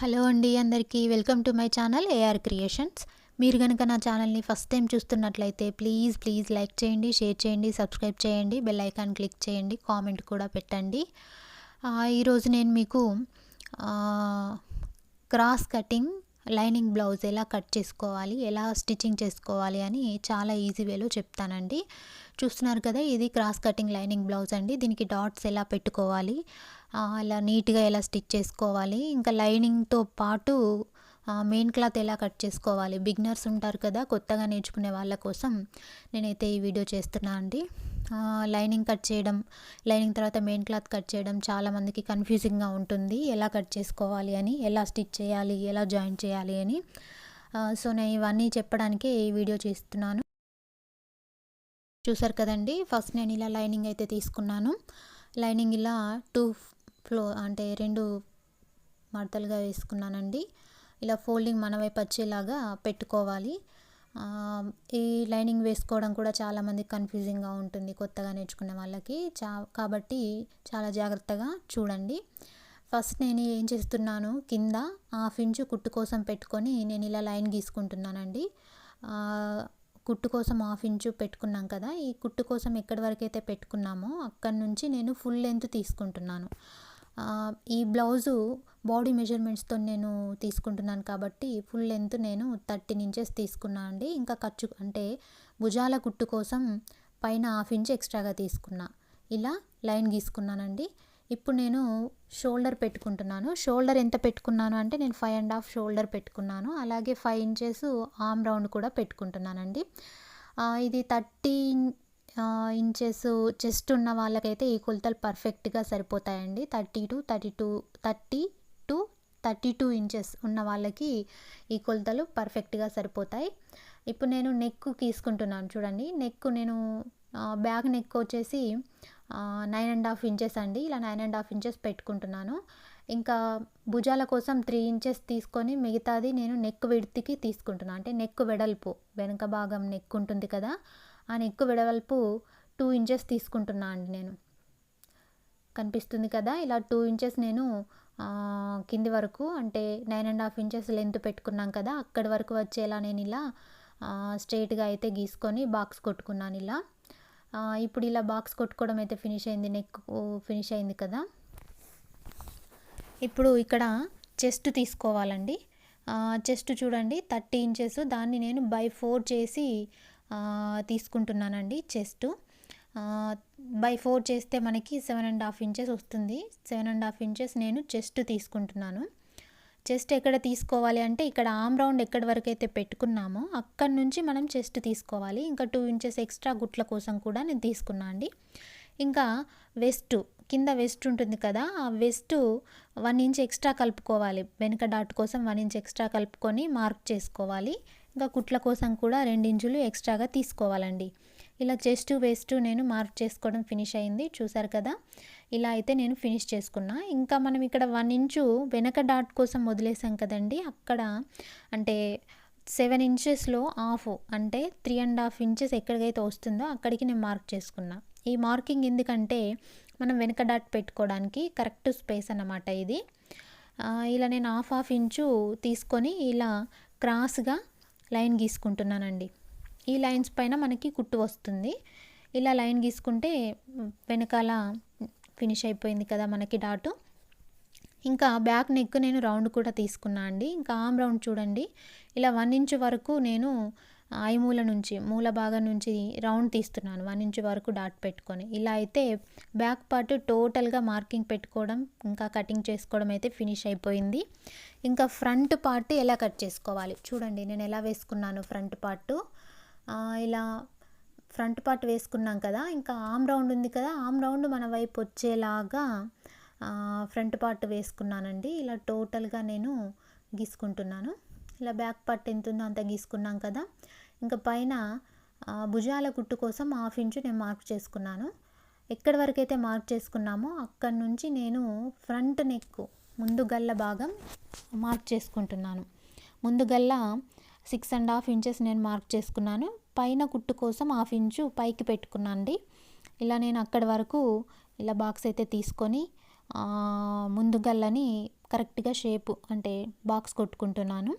Hello అండి అందరికీ. Welcome to my channel AR creations మీరు కనుక నా ఛానల్ని ఫస్ట్ టైం చూస్తున్నట్లయితే ప్లీజ్ ప్లీజ్ లైక్ చేయండి షేర్ చేయండి సబ్స్క్రైబ్ చేయండి బెల్ ఐకాన్ క్లిక్ చేయండి కామెంట్ కూడా పెట్టండి. ఈరోజు నేను మీకు క్రాస్ కటింగ్ లైనింగ్ బ్లౌజ్ ఎలా కట్ చేసుకోవాలి ఎలా స్టిచ్చింగ్ చేసుకోవాలి అని చాలా ఈజీ వేలో చెప్తానండి. చూస్తున్నారు కదా ఇది క్రాస్ కటింగ్ లైనింగ్ బ్లౌజ్ అండి. దీనికి డాట్స్ ఎలా పెట్టుకోవాలి అలా నీట్గా ఎలా స్టిచ్ చేసుకోవాలి ఇంకా లైనింగ్తో పాటు మెయిన్ క్లాత్ ఎలా కట్ చేసుకోవాలి. బిగినర్స్ ఉంటారు కదా కొత్తగా నేర్చుకునే వాళ్ళ కోసం నేనైతే ఈ వీడియో చేస్తున్నా అండి. లైనింగ్ కట్ చేయడం లైనింగ్ తర్వాత మెయిన్ క్లాత్ కట్ చేయడం చాలామందికి కన్ఫ్యూజింగ్గా ఉంటుంది. ఎలా కట్ చేసుకోవాలి అని ఎలా స్టిచ్ చేయాలి ఎలా జాయిన్ చేయాలి అని. సో నేను ఇవన్నీ చెప్పడానికే ఈ వీడియో చేస్తున్నాను. చూసారు కదండి ఫస్ట్ నేను ఇలా లైనింగ్ అయితే తీసుకున్నాను. లైనింగ్ ఇలా టూ ఫ్లో అంటే రెండు మడతలుగా వేసుకున్నానండి. ఇలా ఫోల్డింగ్ మన వైపు వచ్చేలాగా పెట్టుకోవాలి. ఈ లైనింగ్ వేసుకోవడం కూడా చాలామంది కన్ఫ్యూజింగ్గా ఉంటుంది కొత్తగా నేర్చుకునే వాళ్ళకి. చా కాబట్టి చాలా జాగ్రత్తగా చూడండి. ఫస్ట్ నేను ఏం చేస్తున్నాను కింద హాఫ్ ఇంచు కుట్టు కోసం పెట్టుకొని నేను ఇలా లైన్ గీసుకుంటున్నానండి. కుట్టు కోసం హాఫ్ ఇంచు పెట్టుకున్నాం కదా ఈ కుట్టు కోసం ఎక్కడి వరకు అయితే పెట్టుకున్నామో అక్కడి నుంచి నేను ఫుల్ లెంత్ తీసుకుంటున్నాను. ఈ బ్లౌజు బాడీ మెజర్మెంట్స్తో నేను తీసుకుంటున్నాను కాబట్టి ఫుల్ లెంత్ నేను థర్టీన్ ఇంచెస్ తీసుకున్నాను అండి. ఇంకా ఖర్చు అంటే భుజాల కుట్టు కోసం పైన హాఫ్ ఇంచ్ ఎక్స్ట్రాగా తీసుకున్నా. ఇలా లైన్ గీసుకున్నానండి. ఇప్పుడు నేను షోల్డర్ పెట్టుకుంటున్నాను. షోల్డర్ ఎంత పెట్టుకున్నాను అంటే నేను ఫైవ్ అండ్ హాఫ్ షోల్డర్ పెట్టుకున్నాను. అలాగే ఫైవ్ ఇంచెస్ ఆమ్ రౌండ్ కూడా పెట్టుకుంటున్నానండి. ఇది థర్టీ ఇంచెస్ చెస్ట్ ఉన్న వాళ్ళకైతే ఈ కొలతలు పర్ఫెక్ట్గా సరిపోతాయండి. Thirty two thirty two thirty two thirty two inches ఉన్న వాళ్ళకి ఈ కొలతలు పర్ఫెక్ట్గా సరిపోతాయి. ఇప్పుడు నేను నెక్ తీసుకుంటున్నాను చూడండి. నెక్ నేను బ్యాక్ నెక్ వచ్చేసి నైన్ అండ్ హాఫ్ ఇంచెస్ అండి. ఇలా నైన్ అండ్ హాఫ్ ఇంచెస్ పెట్టుకుంటున్నాను. ఇంకా భుజాల కోసం త్రీ ఇంచెస్ తీసుకొని మిగతాది నేను నెక్ విడితికి తీసుకుంటున్నాను అంటే నెక్ వెడల్పు వెనక భాగం నెక్ ఉంటుంది కదా. ఆ నెక్ వెడవల్పు టూ ఇంచెస్ తీసుకుంటున్నా అండి నేను. కనిపిస్తుంది కదా ఇలా టూ ఇంచెస్ నేను కింది వరకు అంటే nine and half inches length పెట్టుకున్నాం కదా అక్కడి వరకు వచ్చేలా నేను ఇలా స్ట్రైట్గా అయితే గీసుకొని బాక్స్ కొట్టుకున్నాను ఇలా. ఇప్పుడు ఇలా బాక్స్ కొట్టుకోవడం అయితే ఫినిష్ అయింది నెక్ ఫినిష్ అయింది కదా. ఇప్పుడు ఇక్కడ చెస్ట్ తీసుకోవాలండి. చెస్ట్ చూడండి థర్టీ ఇంచెస్ దాన్ని నేను బై ఫోర్ చేసి తీసుకుంటున్నానండి చెస్ట్. బై ఫోర్ చేస్తే మనకి సెవెన్ అండ్ హాఫ్ ఇంచెస్ వస్తుంది. సెవెన్ అండ్ హాఫ్ ఇంచెస్ నేను చెస్ట్ తీసుకుంటున్నాను. చెస్ట్ ఎక్కడ తీసుకోవాలి అంటే ఇక్కడ ఆమ్ రౌండ్ ఎక్కడి వరకు అయితే పెట్టుకున్నామో అక్కడి నుంచి మనం చెస్ట్ తీసుకోవాలి. ఇంకా టూ ఇంచెస్ ఎక్స్ట్రా గుట్ల కోసం కూడా నేను తీసుకున్నా అండి. ఇంకా వెస్ట్ కింద వెస్ట్ ఉంటుంది కదా ఆ వెస్ట్ వన్ ఇంచ్ ఎక్స్ట్రా కలుపుకోవాలి. వెనక డాట్ కోసం వన్ ఇంచ్ ఎక్స్ట్రా కలుపుకొని మార్క్ చేసుకోవాలి. ఇంకా కుట్ల కోసం కూడా రెండు ఇంచులు ఎక్స్ట్రాగా తీసుకోవాలండి. ఇలా చెస్ట్ వేస్ట్ నేను మార్క్ చేసుకోవడం ఫినిష్ అయింది. చూసారు కదా? ఇలా అయితే నేను ఫినిష్ చేసుకున్నా. ఇంకా మనం ఇక్కడ వన్ ఇంచు వెనక డాట్ కోసం వదిలేసాం కదండి. అక్కడ అంటే సెవెన్ ఇంచెస్లో హాఫ్ అంటే త్రీ అండ్ హాఫ్ ఇంచెస్ ఎక్కడికైతే వస్తుందో అక్కడికి నేను మార్క్ చేసుకున్నా. ఈ మార్కింగ్ ఎందుకంటే మనం వెనక డాట్ పెట్టుకోవడానికి కరెక్ట్ స్పేస్ అన్నమాట ఇది. ఇలా నేను హాఫ్ హాఫ్ ఇంచు తీసుకొని ఇలా క్రాస్గా లైన్ గీసుకుంటున్నానండి. ఈ లైన్స్ పైన మనకి కుట్టు వస్తుంది. ఇలా లైన్ గీసుకుంటే వెనకాల ఫినిష్ అయిపోయింది కదా మనకి డాటు. ఇంకా బ్యాక్ నెక్ నేను రౌండ్ కూడా తీసుకున్నా అండి. ఇంకా ఆమ్ రౌండ్ చూడండి. ఇలా వన్ ఇంచ్ వరకు నేను ఐ మూల నుంచి మూల భాగం నుంచి రౌండ్ తీస్తున్నాను వన్ ఇంచ్ వరకు డాట్ పెట్టుకొని. ఇలా అయితే బ్యాక్ పార్ట్ టోటల్గా మార్కింగ్ పెట్టుకోవడం ఇంకా కటింగ్ చేసుకోవడం అయితే ఫినిష్ అయిపోయింది. ఇంకా ఫ్రంట్ పార్ట్ ఎలా కట్ చేసుకోవాలి? చూడండి నేను ఎలా వేసుకున్నాను ఫ్రంట్ పార్ట్? ఇలా ఫ్రంట్ పార్ట్ వేసుకున్నాం కదా ఇంకా ఆమ్ రౌండ్ ఉంది కదా ఆమ్ రౌండ్ మన వైపు వచ్చేలాగా ఫ్రంట్ పార్ట్ వేసుకున్నానండి. ఇలా టోటల్గా నేను గీసుకుంటున్నాను. ఇలా బ్యాక్ పార్ట్ ఎంత ఉందో అంత గీసుకున్నాం కదా. ఇంకా పైన భుజాల కుట్టు కోసం హాఫ్ ఇంచు నేను మార్క్ చేసుకున్నాను. ఎక్కడి వరకు అయితే మార్క్ చేసుకున్నామో అక్కడి నుంచి నేను ఫ్రంట్ నెక్ ముందు గల్ల భాగం మార్క్ చేసుకుంటున్నాను. ముందు గల్ల సిక్స్ అండ్ హాఫ్ ఇంచెస్ నేను మార్క్ చేసుకున్నాను. పైన కుట్టు కోసం హాఫ్ ఇంచు పైకి పెట్టుకున్నాను అండి ఇలా నేను అక్కడి వరకు ఇలా బాక్స్ అయితే తీసుకొని ముందు గల్లని కరెక్ట్గా షేప్ అంటే బాక్స్ కొట్టుకుంటున్నాను.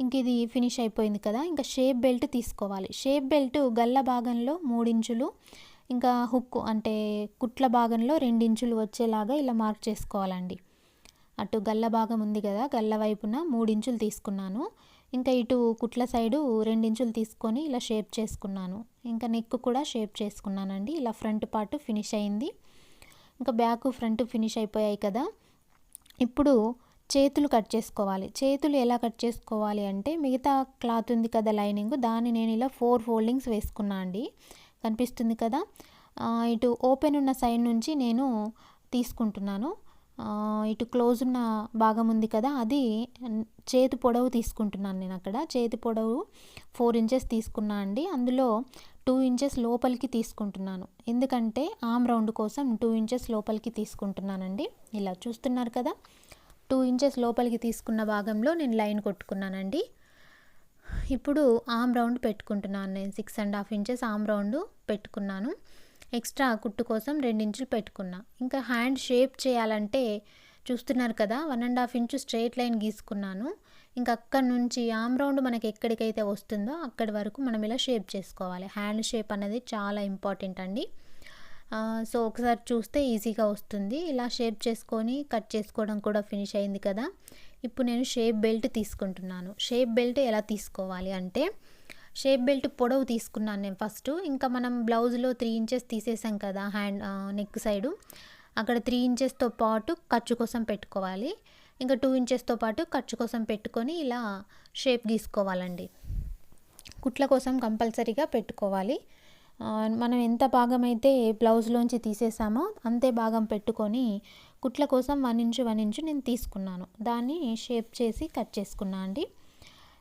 ఇంక ఇది ఫినిష్ అయిపోయింది కదా. ఇంకా షేప్ బెల్ట్ తీసుకోవాలి. షేప్ బెల్ట్ గల్ల భాగంలో మూడించులు ఇంకా హుక్ అంటే కుట్ల భాగంలో రెండించులు వచ్చేలాగా ఇలా మార్క్ చేసుకోవాలండి. అటు గల్ల భాగం ఉంది కదా గల్ల వైపున మూడించులు తీసుకున్నాను. ఇంకా ఇటు కుట్ల సైడు రెండించులు తీసుకొని ఇలా షేప్ చేసుకున్నాను. ఇంకా నెక్ కూడా షేప్ చేసుకున్నానండి. ఇలా ఫ్రంట్ పార్ట్ ఫినిష్ అయింది. ఇంకా బ్యాక్ ఫ్రంట్ ఫినిష్ అయిపోయాయి కదా. ఇప్పుడు చేతులు కట్ చేసుకోవాలి. చేతులు ఎలా కట్ చేసుకోవాలి అంటే మిగతా క్లాత్ ఉంది కదా లైనింగ్ దాన్ని నేను ఇలా ఫోర్ ఫోల్డింగ్స్ వేసుకున్నా అండి. కనిపిస్తుంది కదా? ఇటు ఓపెన్ ఉన్న సైడ్ నుంచి నేను తీసుకుంటున్నాను. ఇటు క్లోజ్ ఉన్న భాగం ఉంది కదా అది చేతి పొడవు తీసుకుంటున్నాను నేను అక్కడ. చేతి పొడవు ఫోర్ ఇంచెస్ తీసుకున్నా అండి. అందులో టూ ఇంచెస్ లోపలికి తీసుకుంటున్నాను. ఎందుకంటే ఆమ్ రౌండ్ కోసం టూ ఇంచెస్ లోపలికి తీసుకుంటున్నానండి. ఇలా చూస్తున్నారు కదా? టూ ఇంచెస్ లోపలికి తీసుకున్న భాగంలో నేను లైన్ కొట్టుకున్నానండి. ఇప్పుడు ఆమ్ రౌండ్ పెట్టుకుంటున్నాను నేను. Six and half inches arm round పెట్టుకున్నాను. ఎక్స్ట్రా కుట్టు కోసం ఇంచులు పెట్టుకున్నా. ఇంకా హ్యాండ్ షేప్ చేయాలంటే చూస్తున్నారు కదా one and half inch straight line గీసుకున్నాను. ఇంకా అక్కడి నుంచి ఆమ్ రౌండ్ మనకి ఎక్కడికైతే వస్తుందో అక్కడి వరకు మనం ఇలా షేప్ చేసుకోవాలి. హ్యాండ్ షేప్ అనేది చాలా ఇంపార్టెంట్ అండి. సో ఒకసారి చూస్తే ఈజీగా వస్తుంది. ఇలా షేప్ చేసుకొని కట్ చేసుకోవడం కూడా ఫినిష్ అయింది కదా. ఇప్పుడు నేను షేప్ బెల్ట్ తీసుకుంటున్నాను. షేప్ బెల్ట్ ఎలా తీసుకోవాలి అంటే షేప్ బెల్ట్ పొడవు తీసుకున్నాను నేను ఫస్ట్. ఇంకా మనం బ్లౌజ్లో త్రీ ఇంచెస్ తీసేసాం కదా హ్యాండ్ నెక్ సైడు. అక్కడ త్రీ ఇంచెస్తో పాటు ఖర్చు కోసం పెట్టుకోవాలి. ఇంకా టూ ఇంచెస్తో పాటు ఖర్చు కోసం పెట్టుకొని ఇలా షేప్ గీసుకోవాలండి. కుట్ల కోసం కంపల్సరీగా పెట్టుకోవాలి. మనం ఎంత భాగం అయితే బ్లౌజ్లోంచి తీసేసామో అంతే భాగం పెట్టుకొని కుట్ల కోసం వన్ ఇంచు వన్ ఇంచు నేను తీసుకున్నాను. దాన్ని షేప్ చేసి కట్ చేసుకున్నా అండి.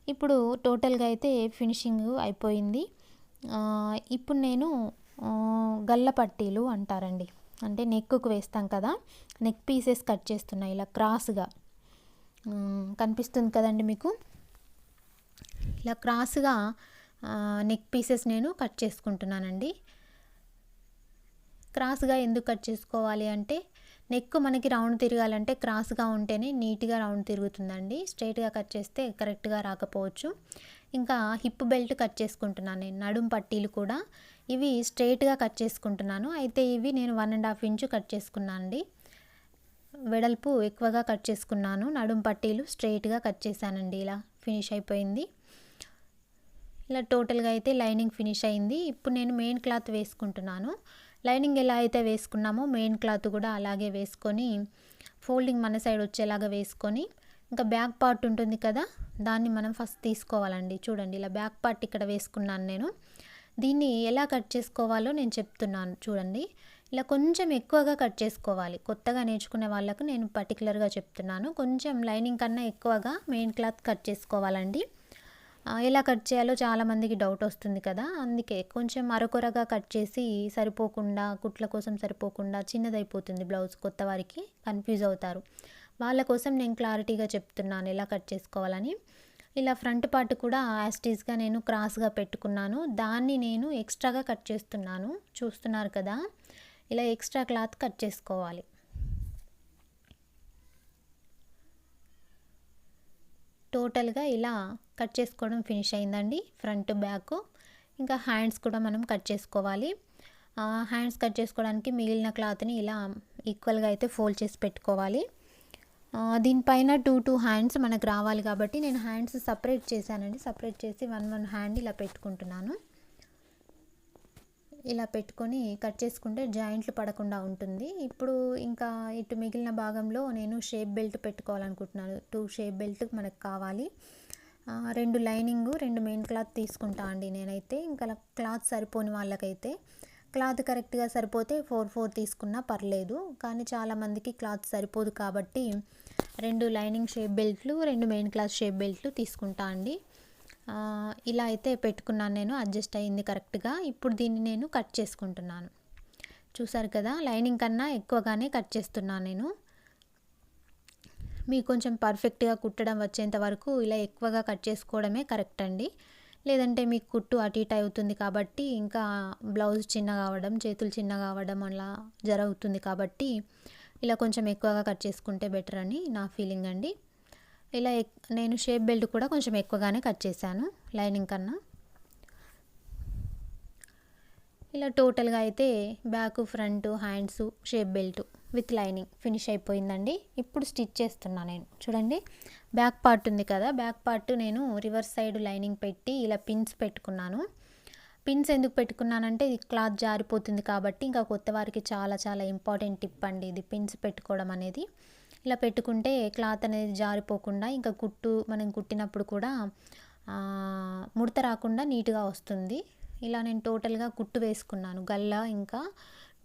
ఇప్పుడు టోటల్గా అయితే ఫినిషింగ్ అయిపోయింది. ఇప్పుడు నేను గల్ల పట్టీలు అంటారండి. అంటే నెక్కు వేస్తాం కదా నెక్ పీసెస్ కట్ చేస్తున్నాయి ఇలా క్రాస్గా. కనిపిస్తుంది కదండి మీకు? ఇలా క్రాస్గా నెక్ పీసెస్ నేను కట్ చేసుకుంటున్నానండి. క్రాస్గా ఎందుకు కట్ చేసుకోవాలి అంటే నెక్ మనకి రౌండ్ తిరగాలంటే క్రాస్గా ఉంటేనే నీట్గా రౌండ్ తిరుగుతుందండి. స్ట్రైట్గా కట్ చేస్తే కరెక్ట్గా రాకపోవచ్చు. ఇంకా హిప్ బెల్ట్ కట్ చేసుకుంటున్నాను నేను నడుం పట్టీలు కూడా. ఇవి స్ట్రైట్గా కట్ చేసుకుంటున్నాను. అయితే ఇవి నేను one and half inch cut చేసుకున్నాను అండి వెడల్పు ఎక్కువగా కట్ చేసుకున్నాను. నడుం పట్టీలు స్ట్రైట్గా కట్ చేశానండి. ఇలా ఫినిష్ అయిపోయింది. ఇలా టోటల్గా అయితే లైనింగ్ ఫినిష్ అయింది. ఇప్పుడు నేను మెయిన్ క్లాత్ వేసుకుంటున్నాను. లైనింగ్ ఎలా అయితే వేసుకున్నామో మెయిన్ క్లాత్ కూడా అలాగే వేసుకొని ఫోల్డింగ్ మన సైడ్ వచ్చేలాగా వేసుకొని ఇంకా బ్యాక్ పార్ట్ ఉంటుంది కదా దాన్ని మనం ఫస్ట్ తీసుకోవాలండి. చూడండి ఇలా బ్యాక్ పార్ట్ ఇక్కడ వేసుకున్నాను నేను. దీన్ని ఎలా కట్ చేసుకోవాలో నేను చెప్తున్నాను చూడండి. ఇలా కొంచెం ఎక్కువగా కట్ చేసుకోవాలి. కొత్తగా నేర్చుకునే వాళ్ళకు నేను పర్టికులర్గా చెప్తున్నాను. కొంచెం లైనింగ్ కన్నా ఎక్కువగా మెయిన్ క్లాత్ కట్ చేసుకోవాలండి. ఎలా కట్ చేయాలో చాలామందికి డౌట్ వస్తుంది కదా. అందుకే కొంచెం అరకొరగా కట్ చేసి సరిపోకుండా కుట్ల కోసం సరిపోకుండా చిన్నదైపోతుంది బ్లౌజ్ కొత్త వారికి కన్ఫ్యూజ్ అవుతారు. వాళ్ళ కోసం నేను క్లారిటీగా చెప్తున్నాను ఎలా కట్ చేసుకోవాలని. ఇలా ఫ్రంట్ పార్ట్ కూడా యాస్టీస్గా నేను క్రాస్గా పెట్టుకున్నాను. దాన్ని నేను ఎక్స్ట్రాగా కట్ చేస్తున్నాను. చూస్తున్నారు కదా. ఇలా ఎక్స్ట్రా క్లాత్ కట్ చేసుకోవాలి. టోటల్గా ఇలా కట్ చేసుకోవడం ఫినిష్ అయిందండి. ఫ్రంట్ బ్యాక్ ఇంకా హ్యాండ్స్ కూడా మనం కట్ చేసుకోవాలి. హ్యాండ్స్ కట్ చేసుకోవడానికి మిగిలిన క్లాత్ని ఇలా ఈక్వల్గా అయితే ఫోల్డ్ చేసి పెట్టుకోవాలి. దీనిపైన టూ టూ హ్యాండ్స్ మనకు రావాలి కాబట్టి నేను హ్యాండ్స్ సపరేట్ చేశానండి. సపరేట్ చేసి వన్ వన్ హ్యాండ్ ఇలా పెట్టుకుంటున్నాను. ఇలా పెట్టుకొని కట్ చేసుకుంటే జాయింట్లు పడకుండా ఉంటుంది. ఇప్పుడు ఇంకా ఇటు మిగిలిన భాగంలో నేను షేప్ బెల్ట్ పెట్టుకోవాలనుకుంటున్నాను. టూ షేప్ బెల్ట్ మనకు కావాలి. రెండు లైనింగ్ రెండు మెయిన్ క్లాత్ తీసుకుంటా అండి నేనైతే. ఇంకా క్లాత్ సరిపోని వాళ్ళకైతే. క్లాత్ కరెక్ట్గా సరిపోతే ఫోర్ ఫోర్ తీసుకున్నా పర్లేదు. కానీ చాలామందికి క్లాత్ సరిపోదు కాబట్టి రెండు లైనింగ్ షేప్ బెల్ట్లు రెండు మెయిన్ క్లాత్ షేప్ బెల్ట్లు తీసుకుంటా అండి. ఇలా అయితే పెట్టుకున్నాను నేను. అడ్జస్ట్ అయ్యింది కరెక్ట్గా. ఇప్పుడు దీన్ని నేను కట్ చేసుకుంటున్నాను. చూసారు కదా? లైనింగ్ కన్నా ఎక్కువగానే కట్ చేస్తున్నాను నేను. మీకు కొంచెం పర్ఫెక్ట్గా కుట్టడం వచ్చేంత వరకు ఇలా ఎక్కువగా కట్ చేసుకోవడమే కరెక్ట్ అండి. లేదంటే మీకు కుట్టు అటు ఇటు అవుతుంది కాబట్టి ఇంకా బ్లౌజ్ చిన్నగా అవ్వడం చేతులు చిన్నగా అవ్వడం అలా జరుగుతుంది కాబట్టి ఇలా కొంచెం ఎక్కువగా కట్ చేసుకుంటే బెటర్ అని నా ఫీలింగ్ అండి. ఇలా నేను షేప్ బెల్ట్ కూడా కొంచెం ఎక్కువగానే కట్ చేశాను లైనింగ్ కన్నా. ఇలా టోటల్గా అయితే back front hands shape belt with lining finish అయిపోయిందండి. ఇప్పుడు స్టిచ్ చేస్తున్నా నేను. చూడండి బ్యాక్ పార్ట్ ఉంది కదా బ్యాక్ పార్ట్ నేను రివర్స్ సైడ్ లైనింగ్ పెట్టి ఇలా పిన్స్ పెట్టుకున్నాను. పిన్స్ ఎందుకు పెట్టుకున్నానంటే ఇది క్లాత్ జారిపోతుంది కాబట్టి ఇంకా కొత్త వారికి చాలా చాలా ఇంపార్టెంట్ టిప్ అండి ఇది పిన్స్ పెట్టుకోవడం అనేది. ఇలా పెట్టుకుంటే క్లాత్ అనేది జారిపోకుండా ఇంకా కుట్టు మనం కుట్టినప్పుడు కూడా ముడత రాకుండా నీట్గా వస్తుంది. ఇలా నేను టోటల్గా కుట్టు వేసుకున్నాను గల్ల ఇంకా.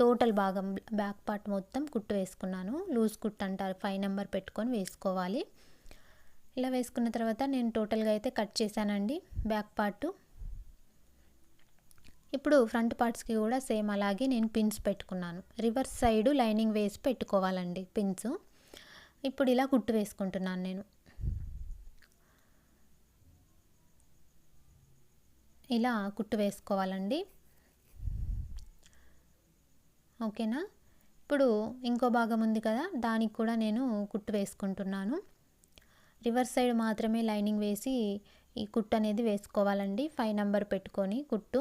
టోటల్ భాగం బ్యాక్ పార్ట్ మొత్తం కుట్టు వేసుకున్నాను. లూజ్ కుట్టు అంటారు ఫైవ్ నెంబర్ పెట్టుకొని వేసుకోవాలి. ఇలా వేసుకున్న తర్వాత నేను టోటల్గా అయితే కట్ చేశానండి బ్యాక్ పార్ట్. ఇప్పుడు ఫ్రంట్ పార్ట్స్కి కూడా సేమ్ అలాగే నేను పిన్స్ పెట్టుకున్నాను. రివర్స్ సైడ్ లైనింగ్ వేసి పెట్టుకోవాలండి పిన్స్. ఇప్పుడు ఇలా కుట్టు వేసుకుంటున్నాను నేను. ఇలా కుట్టు వేసుకోవాలండి. ఓకేనా? ఇప్పుడు ఇంకో భాగం ఉంది కదా దానికి కూడా నేను కుట్టు వేసుకుంటున్నాను. రివర్స్ సైడ్ మాత్రమే లైనింగ్ వేసి ఈ కుట్టు అనేది వేసుకోవాలండి. ఫైవ్ నెంబర్ పెట్టుకొని కుట్టు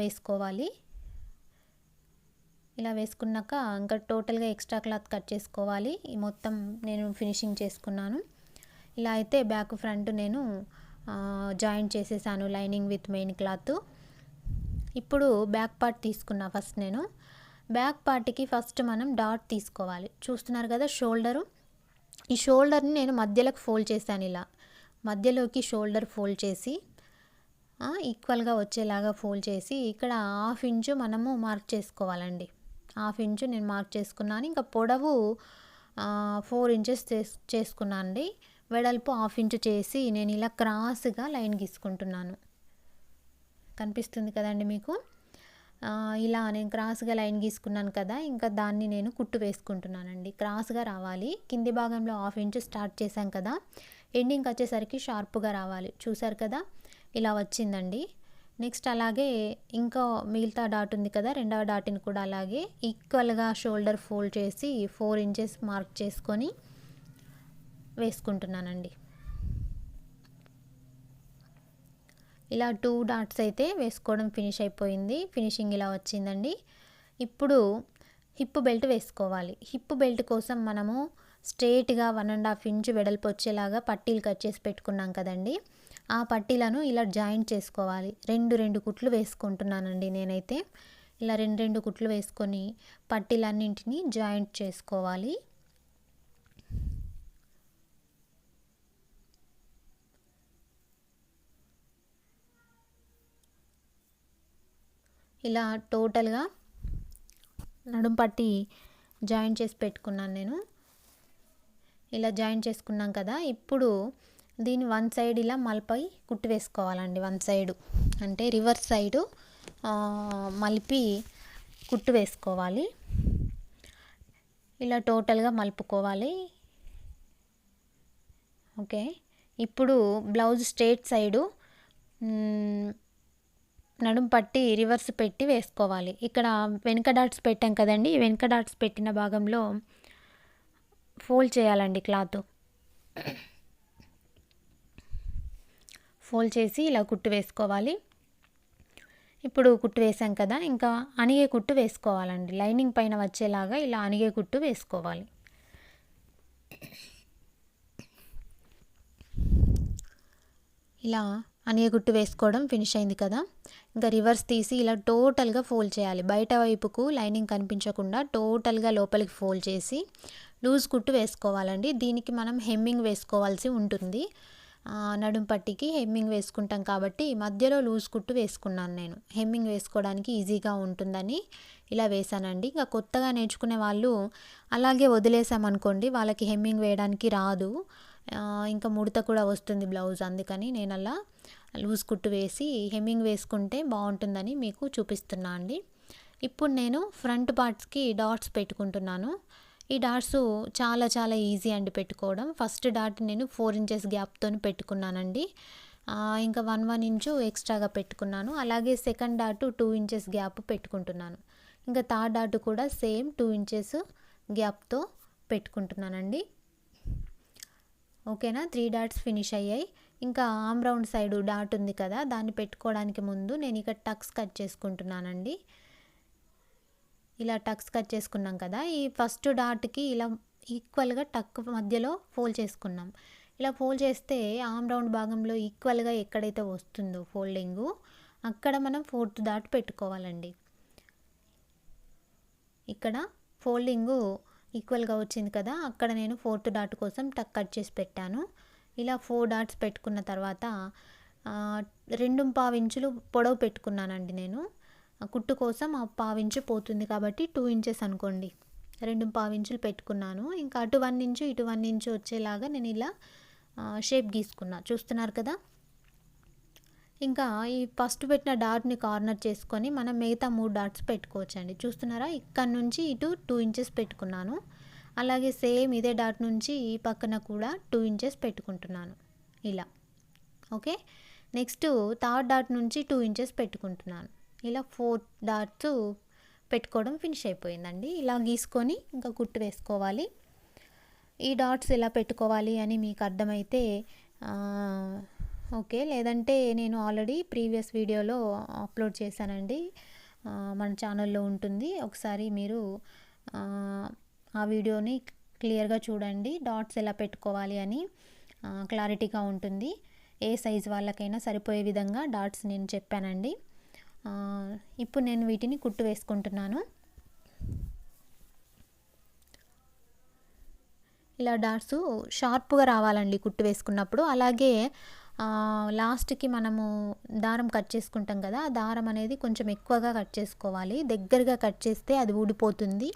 వేసుకోవాలి. ఇలా వేసుకున్నాక ఇంకా టోటల్గా ఎక్స్ట్రా క్లాత్ కట్ చేసుకోవాలి. ఈ మొత్తం నేను ఫినిషింగ్ చేసుకున్నాను. ఇలా అయితే బ్యాక్ ఫ్రంట్ నేను జాయింట్ చేసేసాను లైనింగ్ విత్ మెయిన్ క్లాత్. ఇప్పుడు బ్యాక్ పార్ట్ తీసుకున్నా ఫస్ట్ నేను. బ్యాక్ పార్ట్కి ఫస్ట్ మనం డాట్ తీసుకోవాలి. చూస్తున్నారు కదా షోల్డరు? ఈ షోల్డర్ని నేను మధ్యలోకి ఫోల్డ్ చేశాను ఇలా. మధ్యలోకి షోల్డర్ ఫోల్డ్ చేసి ఈక్వల్గా వచ్చేలాగా ఫోల్డ్ చేసి ఇక్కడ హాఫ్ ఇంచు మనము మార్క్ చేసుకోవాలండి. హాఫ్ ఇంచు నేను మార్క్ చేసుకున్నాను. ఇంకా పొడవు ఫోర్ ఇంచెస్ చేసుకున్నాను అండి వెడల్పు హాఫ్ ఇంచు చేసి నేను ఇలా క్రాస్గా లైన్ గీసుకుంటున్నాను. కనిపిస్తుంది కదండి మీకు? ఇలా నేను క్రాస్గా లైన్ గీసుకున్నాను కదా ఇంకా దాన్ని నేను కుట్టు వేసుకుంటున్నానండి. క్రాస్గా రావాలి. కింది భాగంలో హాఫ్ ఇంచ్ స్టార్ట్ చేశాం కదా ఎండింగ్ వచ్చేసరికి షార్ప్గా రావాలి. చూసారు కదా ఇలా వచ్చిందండి. నెక్స్ట్ అలాగే ఇంకా మిగతా డాట్ ఉంది కదా రెండవ డాట్ని కూడా అలాగే ఈక్వల్గా షోల్డర్ ఫోల్డ్ చేసి ఫోర్ ఇంచెస్ మార్క్ చేసుకొని వేసుకుంటున్నానండి. ఇలా టూ డాట్స్ అయితే వేసుకోవడం ఫినిష్ అయిపోయింది. ఫినిషింగ్ ఇలా వచ్చిందండి. ఇప్పుడు హిప్ బెల్ట్ వేసుకోవాలి. హిప్ బెల్ట్ కోసం మనము స్ట్రేట్గా వన్ అండ్ హాఫ్ ఇంచ్ వెడల్పు వచ్చేలాగా పట్టీలు కట్ చేసి పెట్టుకున్నాం కదండి. ఆ పట్టీలను ఇలా జాయింట్ చేసుకోవాలి. రెండు రెండు కుట్లు వేసుకుంటున్నానండి నేనైతే. ఇలా రెండు రెండు కుట్లు వేసుకొని పట్టీలన్నింటినీ జాయింట్ చేసుకోవాలి. ఇలా టోటల్గా నడుం పట్టి జాయిన్ చేసి పెట్టుకున్నాను నేను. ఇలా జాయిన్ చేసుకున్నాం కదా ఇప్పుడు దీని వన్ సైడ్ ఇలా మలిపై కుట్టు వేసుకోవాలండి వన్ సైడు. అంటే రివర్స్ సైడు మలిపి కుట్టు వేసుకోవాలి. ఇలా టోటల్గా మలుపుకోవాలి. ఓకే. ఇప్పుడు బ్లౌజ్ స్ట్రేట్ సైడు నడుం పట్టి రివర్స్ పెట్టి వేసుకోవాలి. ఇక్కడ వెనుక డాట్స్ పెట్టాం కదండి వెనుక డాట్స్ పెట్టిన భాగంలో ఫోల్డ్ చేయాలండి క్లాత్. ఫోల్డ్ చేసి ఇలా కుట్టు వేసుకోవాలి. ఇప్పుడు కుట్టు వేసాం కదా ఇంకా అనిగే కుట్టు వేసుకోవాలండి. లైనింగ్ పైన వచ్చేలాగా ఇలా అనిగే కుట్టు వేసుకోవాలి. ఇలా అనియ గుట్టు వేసుకోవడం ఫినిష్ అయింది కదా. ఇంకా రివర్స్ తీసి ఇలా టోటల్గా ఫోల్డ్ చేయాలి. బయట వైపుకు లైనింగ్ కనిపించకుండా టోటల్గా లోపలికి ఫోల్డ్ చేసి లూజ్ కుట్టు వేసుకోవాలండి. దీనికి మనం హెమ్మింగ్ వేసుకోవాల్సి ఉంటుంది. నడుం పట్టికి హెమ్మింగ్ వేసుకుంటాం కాబట్టి మధ్యలో లూజ్ కుట్టు వేసుకున్నాను నేను. హెమ్మింగ్ వేసుకోవడానికి ఈజీగా ఉంటుందని ఇలా వేసానండి ఇంకా కొత్తగా నేర్చుకునే వాళ్ళు అలాగే వదిలేసామనుకోండి వాళ్ళకి హెమ్మింగ్ వేయడానికి రాదు. ఇంకా ముడత కూడా వస్తుంది బ్లౌజ్ అందుకని నేను అలా లూజ్ కుట్టు వేసి హెమ్మింగ్ వేసుకుంటే బాగుంటుందని మీకు చూపిస్తున్నా అండి. ఇప్పుడు నేను ఫ్రంట్ పార్ట్స్కి డాట్స్ పెట్టుకుంటున్నాను. ఈ డాట్స్ చాలా చాలా ఈజీ అండి పెట్టుకోవడం. ఫస్ట్ డాట్ నేను ఫోర్ ఇంచెస్ గ్యాప్తో పెట్టుకున్నానండి. ఇంకా వన్ వన్ ఇంచు ఎక్స్ట్రాగా పెట్టుకున్నాను. అలాగే second dot two inches gap పెట్టుకుంటున్నాను. ఇంకా థర్డ్ డాట్ కూడా సేమ్ టూ ఇంచెస్ గ్యాప్తో పెట్టుకుంటున్నానండి. ఓకేనా? త్రీ డాట్స్ ఫినిష్ అయ్యాయి. ఇంకా ఆమ్ రౌండ్ సైడ్ డాట్ ఉంది కదా దాన్ని పెట్టుకోవడానికి ముందు నేను ఇక్కడ టక్స్ కట్ చేసుకుంటున్నానండి. ఇలా టక్స్ కట్ చేసుకున్నాం కదా ఈ ఫస్ట్ డాట్కి ఇలా ఈక్వల్గా టక్ మధ్యలో ఫోల్డ్ చేసుకున్నాం. ఇలా ఫోల్డ్ చేస్తే ఆమ్ రౌండ్ భాగంలో ఈక్వల్గా ఎక్కడైతే వస్తుందో ఫోల్డింగు అక్కడ మనం ఫోర్త్ డాట్ పెట్టుకోవాలండి. ఇక్కడ ఫోల్డింగు ఈక్వల్గా వచ్చింది కదా అక్కడ నేను ఫోర్త్ డాట్ కోసం టక్ కట్ చేసి పెట్టాను. ఇలా ఫోర్ డాట్స్ పెట్టుకున్న తర్వాత రెండు పావించులు పొడవు పెట్టుకున్నానండి నేను. కుట్టు కోసం ఆ పావించు పోతుంది కాబట్టి టూ ఇంచెస్ అనుకోండి. రెండు పావించులు పెట్టుకున్నాను. ఇంకా అటు వన్ ఇంచు ఇటు వన్ ఇంచు వచ్చేలాగా నేను ఇలా షేప్ గీసుకున్నా. చూస్తున్నారు కదా? ఇంకా ఈ ఫస్ట్ పెట్టిన డాట్ని కార్నర్ చేసుకొని మనం మిగతా మూడు డాట్స్ పెట్టుకోవచ్చండి. చూస్తున్నారా? ఇక్కడ నుంచి ఇటు టూ ఇంచెస్ పెట్టుకున్నాను. అలాగే సేమ్ ఇదే డాట్ నుంచి ఈ పక్కన కూడా టూ ఇంచెస్ పెట్టుకుంటున్నాను. ఇలా. ఓకే? నెక్స్ట్ థర్డ్ డాట్ నుంచి టూ ఇంచెస్ పెట్టుకుంటున్నాను. ఇలా ఫోర్ డాట్స్ పెట్టుకోవడం ఫినిష్ అయిపోయిందండి. ఇలా గీసుకొని ఇంకా కుట్టు వేసుకోవాలి. ఈ డాట్స్ ఎలా పెట్టుకోవాలి అని మీకు అర్థమైతే ఓకే. లేదంటే నేను ఆల్రెడీ ప్రీవియస్ వీడియోలో అప్లోడ్ చేశానండి. మన ఛానల్లో ఉంటుంది. ఒకసారి మీరు ఆ వీడియోని క్లియర్గా చూడండి. డాట్స్ ఎలా పెట్టుకోవాలి అని క్లారిటీగా ఉంటుంది. ఏ సైజ్ వాళ్ళకైనా సరిపోయే విధంగా డాట్స్ నేను చెప్పానండి. ఇప్పుడు నేను వీటిని కుట్టు వేసుకుంటున్నాను. ఇలా డాట్స్ షార్ప్గా రావాలండి కుట్టు వేసుకున్నప్పుడు. అలాగే లాస్ట్కి మనము దారం కట్ చేసుకుంటాం కదా ఆ దారం అనేది కొంచెం ఎక్కువగా కట్ చేసుకోవాలి. దగ్గరగా కట్ చేస్తే అది ఊడిపోతుంది.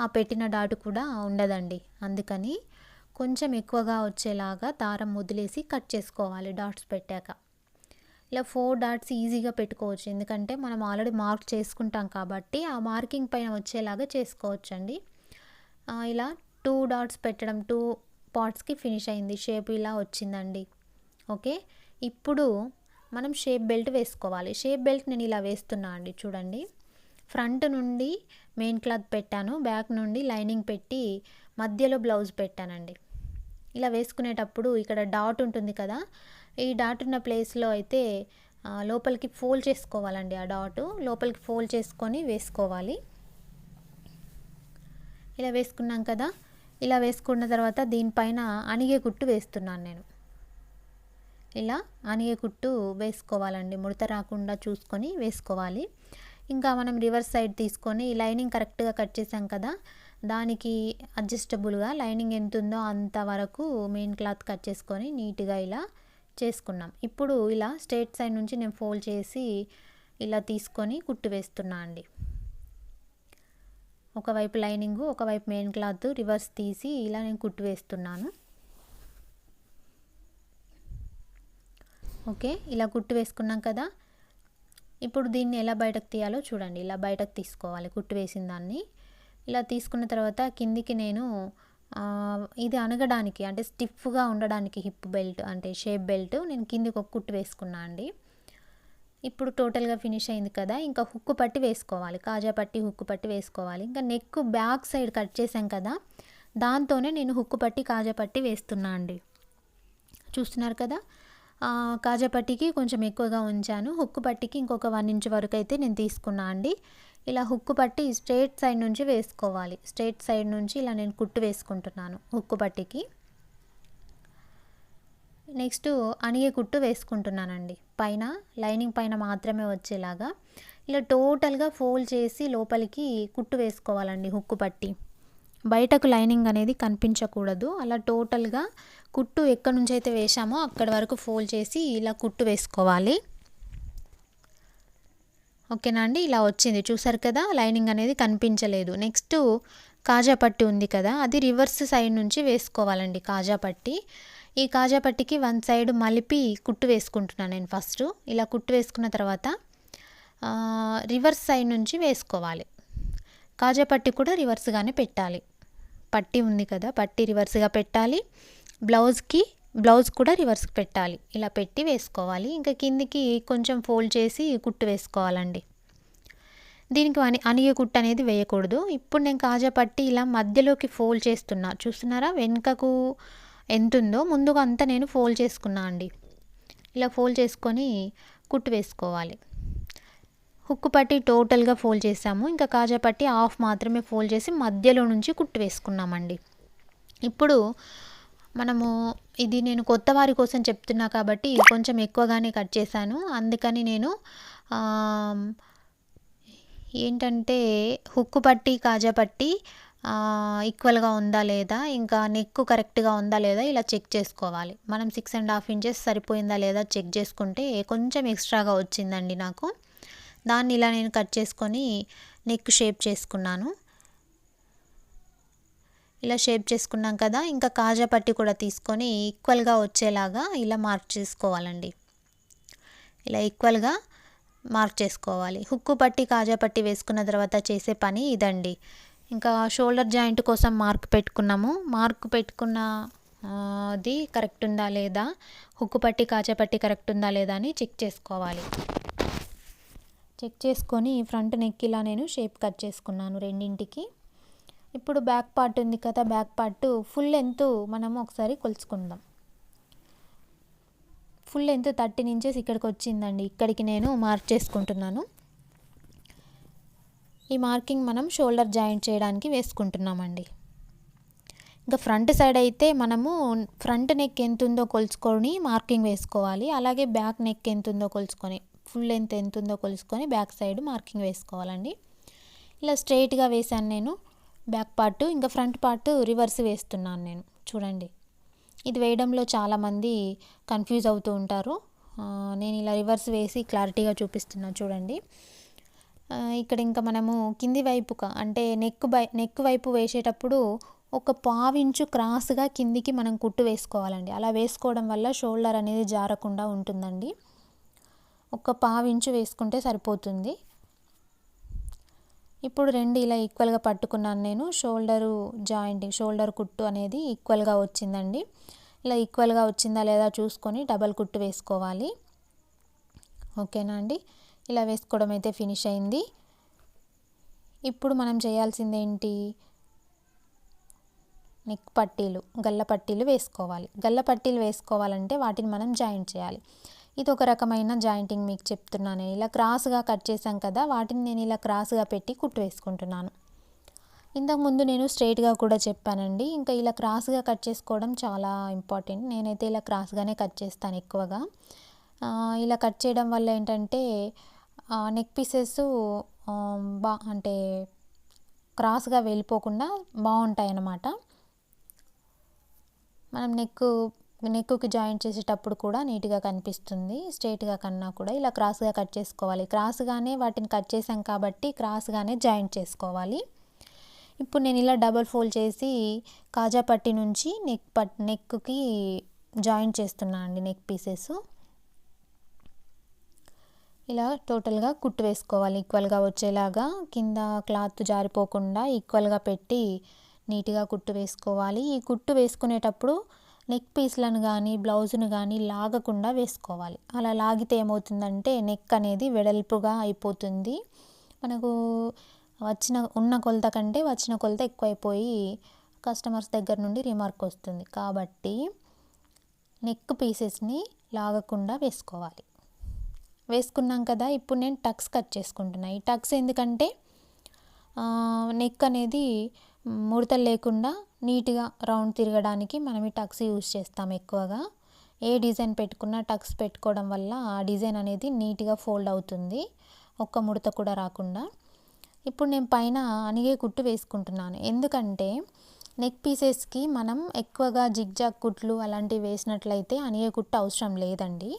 ఆ పెట్టిన డాటు కూడా ఉండదండి. అందుకని కొంచెం ఎక్కువగా వచ్చేలాగా దారం వదిలేసి కట్ చేసుకోవాలి డాట్స్ పెట్టాక. ఇలా ఫోర్ డాట్స్ ఈజీగా పెట్టుకోవచ్చు. ఎందుకంటే మనం ఆల్రెడీ మార్క్ చేసుకుంటాం కాబట్టి ఆ మార్కింగ్ పైన వచ్చేలాగా చేసుకోవచ్చు అండి ఇలా టూ డాట్స్ పెట్టడం టూ పార్ట్స్కి ఫినిష్ అయింది. షేప్ ఇలా వచ్చిందండి. ఓకే? ఇప్పుడు మనం షేప్ బెల్ట్ వేసుకోవాలి. షేప్ బెల్ట్ నేను ఇలా వేస్తున్నా అండి. చూడండి. ఫ్రంట్ నుండి మెయిన్ క్లాత్ పెట్టాను బ్యాక్ నుండి లైనింగ్ పెట్టి మధ్యలో బ్లౌజ్ పెట్టానండి. ఇలా వేసుకునేటప్పుడు ఇక్కడ డాట్ ఉంటుంది కదా ఈ డాట్ ఉన్న ప్లేస్లో అయితే లోపలికి ఫోల్డ్ చేసుకోవాలండి ఆ డాట్. లోపలికి ఫోల్డ్ చేసుకొని వేసుకోవాలి. ఇలా వేసుకున్నాం కదా ఇలా వేసుకున్న తర్వాత దీనిపైన అణిగే కుట్టు వేస్తున్నాను నేను. ఇలా అణిగే కుట్టు వేసుకోవాలండి ముడత రాకుండా చూసుకొని వేసుకోవాలి. ఇంకా మనం రివర్స్ సైడ్ తీసుకొని లైనింగ్ కరెక్ట్గా కట్ చేసాం కదా దానికి అడ్జస్టబుల్గా లైనింగ్ ఎంత ఉందో అంతవరకు మెయిన్ క్లాత్ కట్ చేసుకొని నీట్గా ఇలా చేసుకున్నాం. ఇప్పుడు ఇలా స్ట్రేట్ సైడ్ నుంచి నేను ఫోల్డ్ చేసి ఇలా తీసుకొని కుట్టు వేస్తున్నా అండి. ఒకవైపు లైనింగ్ ఒకవైపు మెయిన్ క్లాత్ రివర్స్ తీసి ఇలా నేను కుట్టు వేస్తున్నాను. ఓకే ఇలా కుట్టు వేసుకున్నాం కదా ఇప్పుడు దీన్ని ఎలా బయటకు తీయాలో చూడండి. ఇలా బయటకు తీసుకోవాలి. కుట్టు వేసిన దాన్ని. ఇలా తీసుకున్న తర్వాత కిందికి నేను ఇది అనగడానికి అంటే స్టిఫ్గా ఉండడానికి హిప్ బెల్ట్ అంటే షేప్ బెల్ట్ నేను కిందికి ఒక కుట్టు వేసుకున్నా అండి. ఇప్పుడు టోటల్గా ఫినిష్ అయింది కదా ఇంకా హుక్కు పట్టి వేసుకోవాలి. కాజా పట్టి హుక్కు పట్టి వేసుకోవాలి. ఇంకా నెక్ బ్యాక్ సైడ్ కట్ చేసాం కదా దాంతోనే నేను హుక్కు పట్టి కాజా పట్టి వేస్తున్నా అండి. చూస్తున్నారు కదా? కాజా పట్టికి కొంచెం ఎక్కువగా ఉంచాను. హుక్కు పట్టికి ఇంకొక వన్ ఇంచ్ వరకు అయితే నేను తీసుకున్నా అండి. ఇలా హుక్కు పట్టి స్ట్రేట్ సైడ్ నుంచి వేసుకోవాలి. స్ట్రేట్ సైడ్ నుంచి ఇలా నేను కుట్టు వేసుకుంటున్నాను హుక్కు పట్టికి. నెక్స్ట్ అణిగే కుట్టు వేసుకుంటున్నానండి. పైన లైనింగ్ పైన మాత్రమే వచ్చేలాగా. ఇలా టోటల్గా ఫోల్డ్ చేసి లోపలికి కుట్టు వేసుకోవాలండి హుక్కు పట్టి. బయటకు లైనింగ్ అనేది కనిపించకూడదు. అలా టోటల్గా కుట్టు ఎక్కడి నుంచి అయితే వేసామో అక్కడి వరకు ఫోల్డ్ చేసి ఇలా కుట్టు వేసుకోవాలి. ఓకేనా అండి? ఇలా వచ్చింది. చూసారు కదా? లైనింగ్ అనేది కనిపించలేదు. నెక్స్ట్ కాజా పట్టి ఉంది కదా? అది రివర్స్ సైడ్ నుంచి వేసుకోవాలండి కాజా పట్టి. ఈ కాజా పట్టికి వన్ సైడ్ మలిపి కుట్టు వేసుకుంటున్నాను నేను ఫస్ట్. ఇలా కుట్టు వేసుకున్న తర్వాత రివర్స్ సైడ్ నుంచి వేసుకోవాలి. కాజా పట్టి కూడా రివర్స్గానే పెట్టాలి. పట్టి ఉంది కదా పట్టి రివర్స్గా పెట్టాలి. బ్లౌజ్కి బ్లౌజ్ కూడా రివర్స్ పెట్టాలి. ఇలా పెట్టి వేసుకోవాలి. ఇంకా కిందికి కొంచెం ఫోల్డ్ చేసి కుట్టు వేసుకోవాలండి. దీనికి అని అనిగే కుట్టు అనేది వేయకూడదు. ఇప్పుడు నేను కాజా పట్టి ఇలా మధ్యలోకి ఫోల్డ్ చేస్తున్నా. చూస్తున్నారా? వెనుకకు ఎంత ఉందో ముందుగా అంతా నేను ఫోల్డ్ చేసుకున్నా అండి. ఇలా ఫోల్డ్ చేసుకొని కుట్టు వేసుకోవాలి. హుక్కు పట్టి టోటల్గా ఫోల్డ్ చేసాము ఇంకా కాజా పట్టి హాఫ్ మాత్రమే ఫోల్డ్ చేసి మధ్యలో నుంచి కుట్టు వేసుకున్నామండి. ఇప్పుడు మనము ఇది నేను కొత్త వారి కోసం చెప్తున్నా కాబట్టి కొంచెం ఎక్కువగానే కట్ చేశాను. అందుకని నేను ఏంటంటే హుక్కు పట్టి కాజా పట్టి ఈక్వల్గా ఉందా లేదా ఇంకా నెక్ కరెక్ట్గా ఉందా లేదా ఇలా చెక్ చేసుకోవాలి. మనం సిక్స్ అండ్ హాఫ్ ఇంచెస్ సరిపోయిందా లేదా చెక్ చేసుకుంటే కొంచెం ఎక్స్ట్రాగా వచ్చిందండి నాకు. దాన్ని ఇలా నేను కట్ చేసుకొని నెక్ షేప్ చేసుకున్నాను. ఇలా షేప్ చేసుకున్నాం కదా ఇంకా కాజా పట్టి కూడా తీసుకొని ఈక్వల్గా వచ్చేలాగా ఇలా మార్క్ చేసుకోవాలండి. ఇలా ఈక్వల్గా మార్క్ చేసుకోవాలి. హుక్కు పట్టి కాజా పట్టి వేసుకున్న తర్వాత చేసే పని ఇదండి. ఇంకా షోల్డర్ జాయింట్ కోసం మార్క్ పెట్టుకున్నాము. మార్క్ పెట్టుకున్న అది కరెక్ట్ ఉందా లేదా? హుక్కు పట్టి కాజా పట్టి కరెక్ట్ ఉందా లేదా అని చెక్ చేసుకోవాలి. చెక్ చేసుకొని ఫ్రంట్ నెక్ ఇలా నేను షేప్ కట్ చేసుకున్నాను రెండింటికి. ఇప్పుడు బ్యాక్ పార్ట్ ఉంది కదా బ్యాక్ పార్ట్ ఫుల్ లెంత్ మనము ఒకసారి కొలుచుకుందాం. ఫుల్ లెంత్ థర్టీ ఇంచెస్ ఇక్కడికి వచ్చిందండి ఇక్కడికి నేను మార్క్ చేసుకుంటున్నాను. ఈ మార్కింగ్ మనం షోల్డర్ జాయింట్ చేయడానికి వేసుకుంటున్నామండి. ఇంకా ఫ్రంట్ సైడ్ అయితే మనము ఫ్రంట్ నెక్ ఎంత ఉందో కొలుచుకొని మార్కింగ్ వేసుకోవాలి అలాగే బ్యాక్ నెక్ ఎంత ఉందో కొలుచుకొని. ఫుల్ లెంత్ ఎంత ఉందో కొలుసుకొని బ్యాక్ సైడ్ మార్కింగ్ వేసుకోవాలండి. ఇలా స్ట్రైట్గా వేసాను నేను బ్యాక్ పార్ట్ ఇంకా ఫ్రంట్ పార్ట్ రివర్స్ వేస్తున్నాను నేను. చూడండి. ఇది వేయడంలో చాలామంది కన్ఫ్యూజ్ అవుతూ ఉంటారు. నేను ఇలా రివర్స్ వేసి క్లారిటీగా చూపిస్తున్నాను చూడండి. ఇక్కడ ఇంకా మనము కింది వైపుగా అంటే నెక్ బై నెక్ వైపు వేసేటప్పుడు ఒక పావించు క్రాస్గా కిందికి మనం కుట్టు వేసుకోవాలండి. అలా వేసుకోవడం వల్ల షోల్డర్ అనేది జారకుండా ఉంటుందండి. ఒక పావించు వేసుకుంటే సరిపోతుంది. ఇప్పుడు రెండు ఇలా ఈక్వల్గా పట్టుకున్నాను నేను. షోల్డరు జాయింట్ షోల్డర్ కుట్టు అనేది ఈక్వల్గా వచ్చిందండి. ఇలా ఈక్వల్గా వచ్చిందా లేదా చూసుకొని డబల్ కుట్టు వేసుకోవాలి. ఓకేనా అండి? ఇలా వేసుకోవడం అయితే ఫినిష్ అయింది. ఇప్పుడు మనం చేయాల్సింది ఏంటి? నెక్ పట్టీలు గల్ల పట్టీలు వేసుకోవాలి. గల్ల పట్టీలు వేసుకోవాలంటే వాటిని మనం జాయింట్ చేయాలి. ఇది ఒక రకమైన జాయింటింగ్ మీకు చెప్తున్నాను. ఇలా క్రాస్గా కట్ చేశాం కదా వాటిని నేను ఇలా క్రాస్గా పెట్టి కుట్టు వేసుకుంటున్నాను. ఇంతకుముందు నేను స్ట్రైట్గా కూడా చెప్పానండి ఇంకా ఇలా క్రాస్గా కట్ చేసుకోవడం చాలా ఇంపార్టెంట్. నేనైతే ఇలా క్రాస్గానే కట్ చేస్తాను ఎక్కువగా. ఇలా కట్ చేయడం వల్ల ఏంటంటే నెక్ పీసెస్ బా అంటే క్రాస్గా వెళ్ళిపోకుండా బాగుంటాయి అన్నమాట మనం నెక్ నెక్కుకి జాయింట్ చేసేటప్పుడు కూడా నీట్గా కనిపిస్తుంది. స్ట్రైట్గా కన్నా కూడా ఇలా క్రాస్గా కట్ చేసుకోవాలి. క్రాస్గానే వాటిని కట్ చేసాం కాబట్టి క్రాస్గానే జాయింట్ చేసుకోవాలి. ఇప్పుడు నేను ఇలా డబల్ ఫోల్డ్ చేసి కాజా పట్టి నుంచి నెక్ పట్ నెక్కి జాయింట్ చేస్తున్నాను అండి నెక్ పీసెస్ ఇలా టోటల్గా కుట్టు వేసుకోవాలి. ఈక్వల్గా వచ్చేలాగా కింద క్లాత్ జారిపోకుండా ఈక్వల్గా పెట్టి నీట్గా కుట్టు వేసుకోవాలి. ఈ కుట్టు వేసుకునేటప్పుడు నెక్ పీస్లను కానీ బ్లౌజ్ను కానీ లాగకుండా వేసుకోవాలి. అలా లాగితే ఏమవుతుందంటే నెక్ అనేది వెడల్పుగా అయిపోతుంది. మనకు వచ్చిన ఉన్న కొలత కంటే వచ్చిన కొలత ఎక్కువైపోయి కస్టమర్స్ దగ్గర నుండి రిమార్క్ వస్తుంది. కాబట్టి నెక్ పీసెస్ని లాగకుండా వేసుకోవాలి. వేసుకున్నాం కదా ఇప్పుడు నేను టక్స్ కట్ చేసుకుంటున్నాను ఈ టక్స్ ఎందుకంటే నెక్ అనేది ముడతలు లేకుండా నీట్గా రౌండ్ తిరగడానికి మనం ఈ టక్స్ యూజ్ చేస్తాం ఎక్కువగా. ఏ డిజైన్ పెట్టుకున్నా టక్స్ పెట్టుకోవడం వల్ల ఆ డిజైన్ అనేది నీట్గా ఫోల్డ్ అవుతుంది. ఒక్క ముడత కూడా రాకుండా. ఇప్పుడు నేను పైన అనిగే కుట్టు వేసుకుంటున్నాను. ఎందుకంటే నెక్ పీసెస్కి మనం ఎక్కువగా జిగ్జాగ్ కుట్లు అలాంటివి వేసినట్లయితే అనిగే కుట్టు అవసరం లేదండి.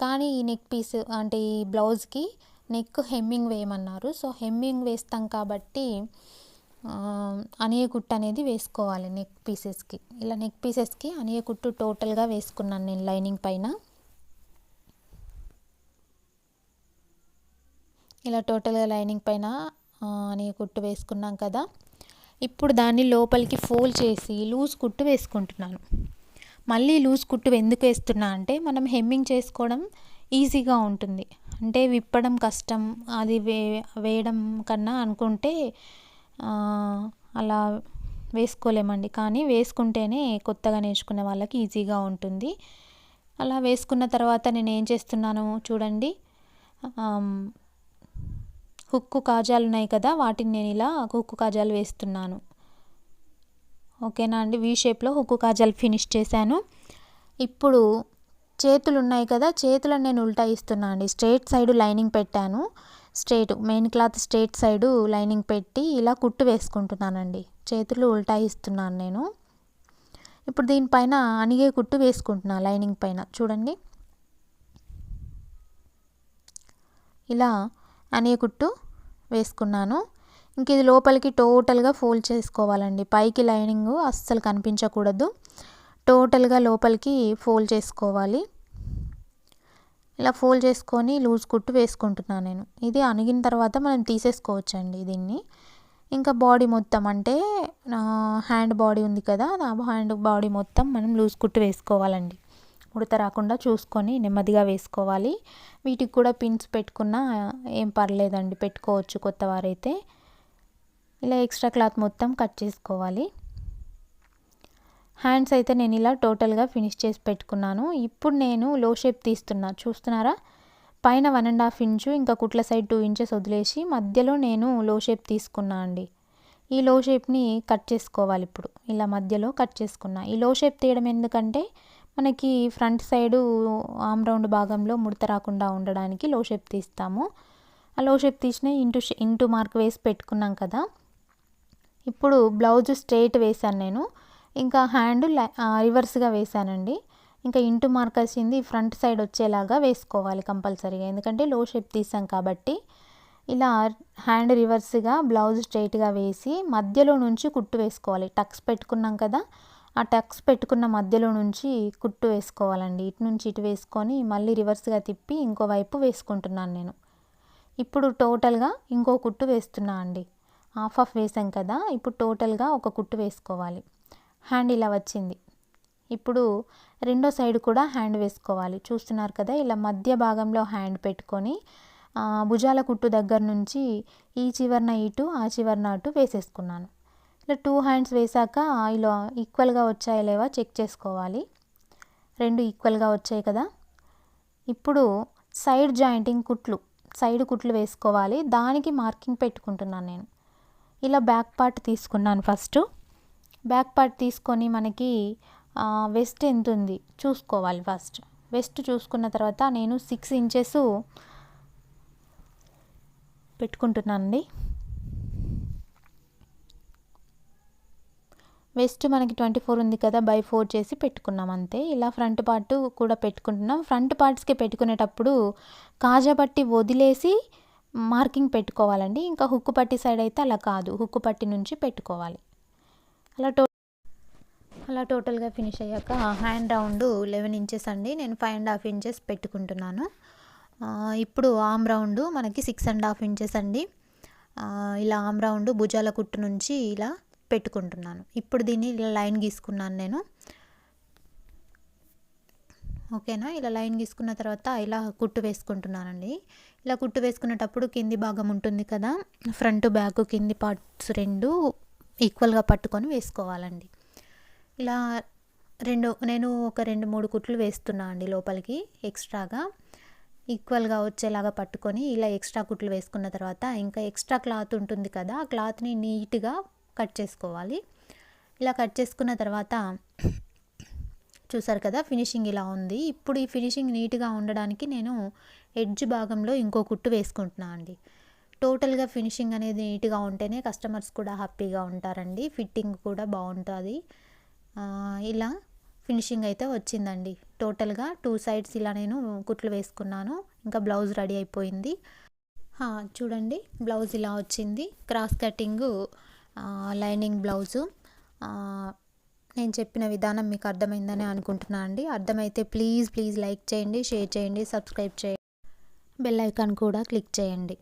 కానీ ఈ నెక్ పీస్ అంటే ఈ బ్లౌజ్కి నెక్ హెమ్మింగ్ వేయమన్నారు. సో హెమ్మింగ్ వేస్తాం కాబట్టి అనియ కుట్టు అనేది వేసుకోవాలి నెక్ పీసెస్కి ఇలా నెక్ పీసెస్కి అనియ కుట్టు టోటల్గా వేసుకున్నాను నేను లైనింగ్ పైన. ఇలా టోటల్గా లైనింగ్ పైన అనియ కుట్టు వేసుకున్నాం కదా. ఇప్పుడు దాన్ని లోపలికి ఫోల్డ్ చేసి లూజ్ కుట్టు వేసుకుంటున్నాను. మళ్ళీ లూజ్ కుట్టు ఎందుకు వేస్తున్నా అంటే మనం హెమ్మింగ్ చేసుకోవడం ఈజీగా ఉంటుంది. అంటే విప్పడం కష్టం అది వే వేయడం కన్నా అనుకుంటే అలా వేసుకోలేమండి. కానీ వేసుకుంటేనే కొత్తగా నేర్చుకునే వాళ్ళకి ఈజీగా ఉంటుంది. అలా వేసుకున్న తర్వాత నేను ఏం చేస్తున్నాను చూడండి. హుక్కు కాజాలు ఉన్నాయి కదా వాటిని నేను ఇలా హుక్కు కాజాలు వేస్తున్నాను. ఓకేనా అండి? వీ షేప్లో హుక్కు కాజాలు ఫినిష్ చేశాను. ఇప్పుడు చేతులు ఉన్నాయి కదా చేతులను నేను ఉల్టా ఇస్తున్నా అండి. స్ట్రేట్ సైడ్ లైనింగ్ పెట్టాను. Straight main cloth straight side lining పెట్టి ఇలా కుట్టు వేసుకుంటున్నానండి. చేతులు ఉల్టా ఇస్తున్నాను నేను. ఇప్పుడు దీనిపైన అనిగే కుట్టు వేసుకుంటున్నా లైనింగ్ పైన. చూడండి. ఇలా అణిగే కుట్టు వేసుకున్నాను. ఇంక ఇది లోపలికి టోటల్గా ఫోల్డ్ చేసుకోవాలండి. పైకి లైనింగ్ అస్సలు కనిపించకూడదు. టోటల్గా లోపలికి ఫోల్డ్ చేసుకోవాలి. ఇలా ఫోల్డ్ చేసుకొని లూజ్ కుట్టు వేసుకుంటున్నాను నేను. ఇది అణిగిన తర్వాత మనం తీసేసుకోవచ్చండి దీన్ని. ఇంకా బాడీ మొత్తం అంటే హ్యాండ్ బాడీ ఉంది కదా ఆ హ్యాండ్ బాడీ మొత్తం మనం లూజ్ కుట్టు వేసుకోవాలండి. ఉడత రాకుండా చూసుకొని నెమ్మదిగా వేసుకోవాలి. వీటికి కూడా పిన్స్ పెట్టుకున్నా ఏం పర్లేదండి పెట్టుకోవచ్చు కొత్త వారైతే. ఇలా ఎక్స్ట్రా క్లాత్ మొత్తం కట్ చేసుకోవాలి. హ్యాండ్స్ అయితే నేను ఇలా టోటల్గా ఫినిష్ చేసి పెట్టుకున్నాను. ఇప్పుడు నేను లో షేప్ తీస్తున్నా. చూస్తున్నారా? పైన వన్ అండ్ హాఫ్ ఇంచు ఇంకా కుట్ల సైడ్ టూ ఇంచెస్ వదిలేసి మధ్యలో నేను లో షేప్ తీసుకున్నా అండి. ఈ లో షేప్ని కట్ చేసుకోవాలి ఇప్పుడు. ఇలా మధ్యలో కట్ చేసుకున్నా. ఈ లో షేప్ తీయడం ఎందుకంటే మనకి ఫ్రంట్ సైడు ఆమ్ రౌండ్ భాగంలో ముడత రాకుండా ఉండడానికి లో షేప్ తీస్తాము. ఆ లో షేప్ తీసిన ఇంటూ ఇంటూ మార్క్ వేసి పెట్టుకున్నాం కదా. ఇప్పుడు బ్లౌజ్ స్ట్రైట్ వేసాను నేను. ఇంకా హ్యాండ్ రివర్స్గా వేసానండి ఇంకా ఇంటూ మార్క్ వచ్చింది ఫ్రంట్ సైడ్ వచ్చేలాగా వేసుకోవాలి కంపల్సరీగా. ఎందుకంటే లో షేప్ తీసాం కాబట్టి ఇలా హ్యాండ్ రివర్స్గా బ్లౌజ్ స్ట్రైట్గా వేసి మధ్యలో నుంచి కుట్టు వేసుకోవాలి. టక్స్ పెట్టుకున్నాం కదా ఆ టక్స్ పెట్టుకున్న మధ్యలో నుంచి కుట్టు వేసుకోవాలండి. ఇటు నుంచి ఇటు వేసుకొని మళ్ళీ రివర్స్గా తిప్పి ఇంకో వైపు వేసుకుంటున్నాను నేను. ఇప్పుడు టోటల్గా ఇంకో కుట్టు వేస్తున్నా అండి. హాఫ్ హాఫ్ వేసాం కదా ఇప్పుడు టోటల్గా ఒక కుట్టు వేసుకోవాలి. హ్యాండ్ ఇలా వచ్చింది. ఇప్పుడు రెండో సైడ్ కూడా హ్యాండ్ వేసుకోవాలి. చూస్తున్నారు కదా ఇలా మధ్య భాగంలో హ్యాండ్ పెట్టుకొని భుజాల కుట్టు దగ్గర నుంచి ఈ చివరన ఇటు ఆ చివరన అటు వేసేసుకున్నాను. ఇలా టూ హ్యాండ్స్ వేసాక ఇలా ఈక్వల్గా వచ్చాయా లేవా చెక్ చేసుకోవాలి. రెండు ఈక్వల్గా వచ్చాయి కదా. ఇప్పుడు సైడ్ జాయింటింగ్ కుట్లు సైడ్ కుట్లు వేసుకోవాలి. దానికి మార్కింగ్ పెట్టుకుంటున్నాను నేను. ఇలా బ్యాక్ పార్ట్ తీసుకున్నాను ఫస్ట్. బ్యాక్ పార్ట్ తీసుకొని మనకి వెస్ట్ ఎంత ఉంది? చూసుకోవాలి ఫస్ట్. వెస్ట్ చూసుకున్న తర్వాత నేను సిక్స్ ఇంచెస్ పెట్టుకుంటున్నానండి. వెస్ట్ మనకి ట్వంటీ ఫోర్ ఉంది కదా బై ఫోర్ చేసి పెట్టుకున్నాం అంతే. ఇలా ఫ్రంట్ పార్ట్ కూడా పెట్టుకుంటున్నాం. ఫ్రంట్ పార్ట్స్కి పెట్టుకునేటప్పుడు కాజా పట్టి వదిలేసి మార్కింగ్ పెట్టుకోవాలండి. ఇంకా హుక్కు పట్టి సైడ్ అయితే అలా కాదు. హుక్కు పట్టి నుంచి పెట్టుకోవాలి. అలా టో అలా టోటల్గా ఫినిష్ అయ్యాక హ్యాండ్ రౌండ్ లెవెన్ ఇంచెస్ అండి. నేను ఫైవ్ అండ్ హాఫ్ ఇంచెస్ పెట్టుకుంటున్నాను. ఇప్పుడు ఆమ్ రౌండ్ మనకి సిక్స్ అండ్ హాఫ్ ఇంచెస్ అండి. ఇలా ఆమ్ రౌండ్ భుజాల కుట్టు నుంచి ఇలా పెట్టుకుంటున్నాను. ఇప్పుడు దీన్ని ఇలా లైన్ గీసుకున్నాను నేను. ఓకేనా? ఇలా లైన్ గీసుకున్న తర్వాత ఇలా కుట్టు వేసుకుంటున్నానండి. ఇలా కుట్టు వేసుకునేటప్పుడు కింది భాగం ఉంటుంది కదా ఫ్రంట్ బ్యాక్ కింది పార్ట్స్ రెండు ఈక్వల్గా పట్టుకొని వేసుకోవాలండి. ఇలా రెండు నేను ఒక రెండు మూడు కుట్లు వేస్తున్నా అండి లోపలికి ఎక్స్ట్రాగా. ఈక్వల్గా వచ్చేలాగా పట్టుకొని ఇలా ఎక్స్ట్రా కుట్లు వేసుకున్న తర్వాత ఇంకా ఎక్స్ట్రా క్లాత్ ఉంటుంది కదా ఆ క్లాత్ని నీట్గా కట్ చేసుకోవాలి. ఇలా కట్ చేసుకున్న తర్వాత చూసారు కదా ఫినిషింగ్ ఇలా ఉంది. ఇప్పుడు ఈ ఫినిషింగ్ నీట్గా ఉండడానికి నేను ఎడ్జ్ భాగంలో ఇంకో కుట్టు వేసుకుంటున్నాను అండి. టోటల్గా ఫినిషింగ్ అనేది నీట్గా ఉంటేనే కస్టమర్స్ కూడా హ్యాపీగా ఉంటారండి. ఫిట్టింగ్ కూడా బాగుంటుంది. ఇలా ఫినిషింగ్ అయితే వచ్చిందండి. టోటల్గా టూ సైడ్స్ ఇలా నేను కుట్లు వేసుకున్నాను. ఇంకా బ్లౌజ్ రెడీ అయిపోయింది. చూడండి బ్లౌజ్ ఇలా వచ్చింది. Cross cutting lining blouse. నేను చెప్పిన విధానం మీకు అర్థమైందని అనుకుంటున్నాను అండి. అర్థమైతే ప్లీజ్ ప్లీజ్ లైక్ చేయండి షేర్ చేయండి సబ్స్క్రైబ్ చేయండి. బెల్ ఐకాన్ కూడా క్లిక్ చేయండి.